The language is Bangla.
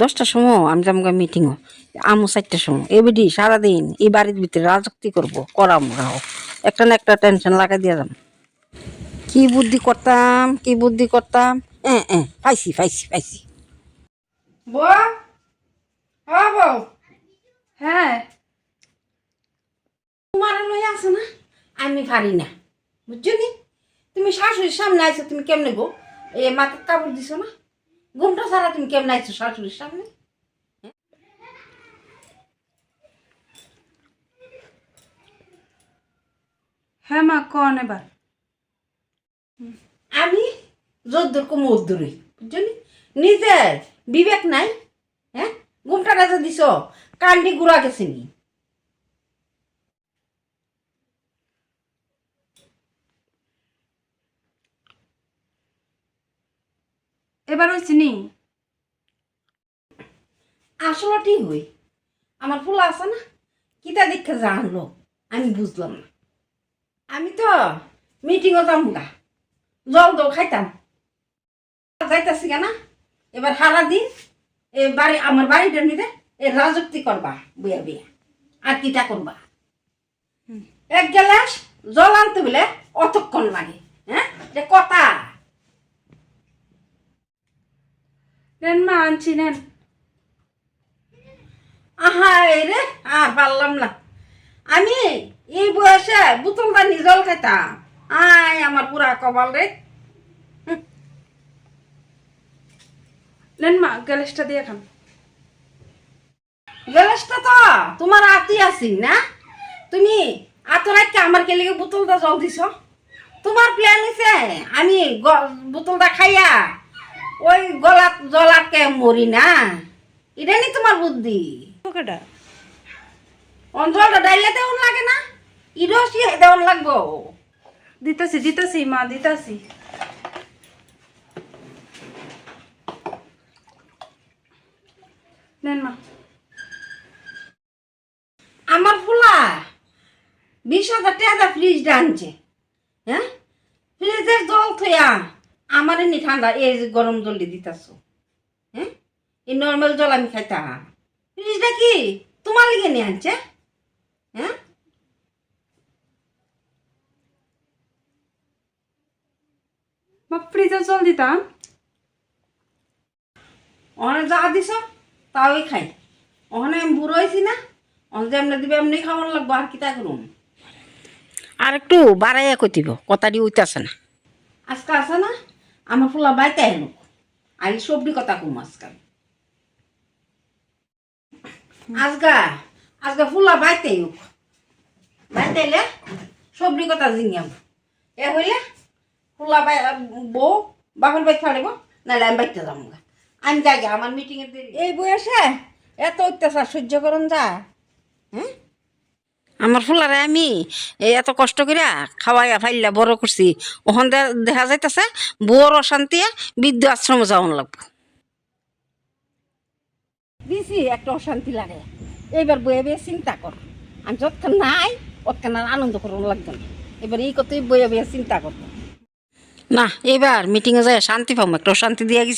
দশটার সময় আমি যাব মিটিংও আমু চারটার সময়। এবিডি সারাদিন এই বাড়ির ভিতরে রাজত্ব করব করাম গাও একটা না একটা টেনশন লাগাই দিয়ে যাম। কি বুদ্ধি করতাম কি বুদ্ধি করতাম? এ এ পাইছি পাইছি পাইছি। বউ? হ্যাঁ হ্যাঁ। তোমার লই আছে না? আমি পারি না। বুঝছ নি? তুমি শাশুড়ির সামনে আইছো তুমি কেমনে গো এ মাথার কাপড় দিছো না? ঘুমটা সারা তুমি কেমন আইছো শাশুড়ির সামনে? হ্যাঁ মা কন এবার? আমি যদ্দুর কম উদ্দুরই বুঝছ নি নিজের বিবেক নাই হ্যাঁ? ঘুমটা রাজা দিছ কান্ডি গুড়া গেছে এবার হয়েছে নি আসলে ঠিক হই। আমার ফুলা আছে না কিতা দেখে জানলো আমি বুঝলাম না। আমি তো মিটিংও যাম গা জল দল খাইতাম। যাইতাছি না এবার হারা দিন এ বাড়ি আমার বাড়িটা নিতে এ রাজত্ব করবা বুয়া বিয়া আর কিটা করবা? এক গ্লাস জল আনতে বলে অতক্ষণ লাগে হ্যাঁ? যে কথা। নেন মা আমি এই বয়সে বোতলটা নিজল খাইতাম। আয় আমার পুরা কপাল রে। দিয়ে খান। গ্যালাসটা তো তোমার আতি আছি, না? তুমি আত রাখতে আমার কে লেগে বোতলটা জল দিছ? তোমার প্ল্যান হয়েছে আমি বোতলটা খাইয়া ওই গলাত জল আটকে মরি না? এটা নি তোমার বুদ্ধি? ওকেটা অঞ্চলটা ডাইলে দেওয়ান লাগে না? ইরো দেওয়ান লাগবো। দিতাছি দিতাছি মা দিতাছি। নেন মা। আমার ফুলা বিশ হাজার টাকা ফ্রিজ আনছে। হ্যাঁ? ফ্রিজের জল থইয়া আমার এমনি ঠান্ডা, এই গরম জল দিয়ে দিতাছ। হ্যাঁ? এই নর্মাল জল আমি খাইতাম। ফ্রিজটা কি? তোমার লিগে নিয়ে আনছে? হ্যাঁ? ফ্রিজে জল দিতাম। অনেক যা দিছ, তাওই খাই। ওখানে আমি বুড়ো হয়েছি না অনেক যেমনি দিবে এমনি খাওয়ার লাগবো, আর কিতা করুম? আর একটু বাড়াইয়া কইতিব, কথাটি উইতাছে না। আমার ফুলা বাইতে এলো আর সবজি কথা কম আজকাল। আজগা আজগা ফুলা বাইতে হোক। বাইতে এলে সবজি কথা জিঙাম এ হইলে ফুলা বাই, বউ, বাপের বাই ছাড়িব নাহলে আমি বাইতে যাব। আমি যাই আমার মিটিং এর দেরি। এই বয়সে এত অত্যাচার সহ্য করুন যা। হ্যাঁ? আমার ফুলারে আমি এত কষ্ট করে খাওয়াইয়া ফাইলা বড় করছি। ওখান দেখা যাইতেছে বড় অশান্তি বৃদ্ধ আশ্রমে যাওয়ান লাগবো। দিছি একটা অশান্তি লাগে। এইবার বয়ে বয়ে চিন্তা কর। আমি যতক্ষণ নাই অতক্ষণ আর আনন্দ করুন লাগবে না। এবার এই কথাই বয়ে বয়ে চিন্তা করব। না এবার মিটিংয়ে যায় শান্তি পাবো একটা অশান্তি দিয়ে গেছি।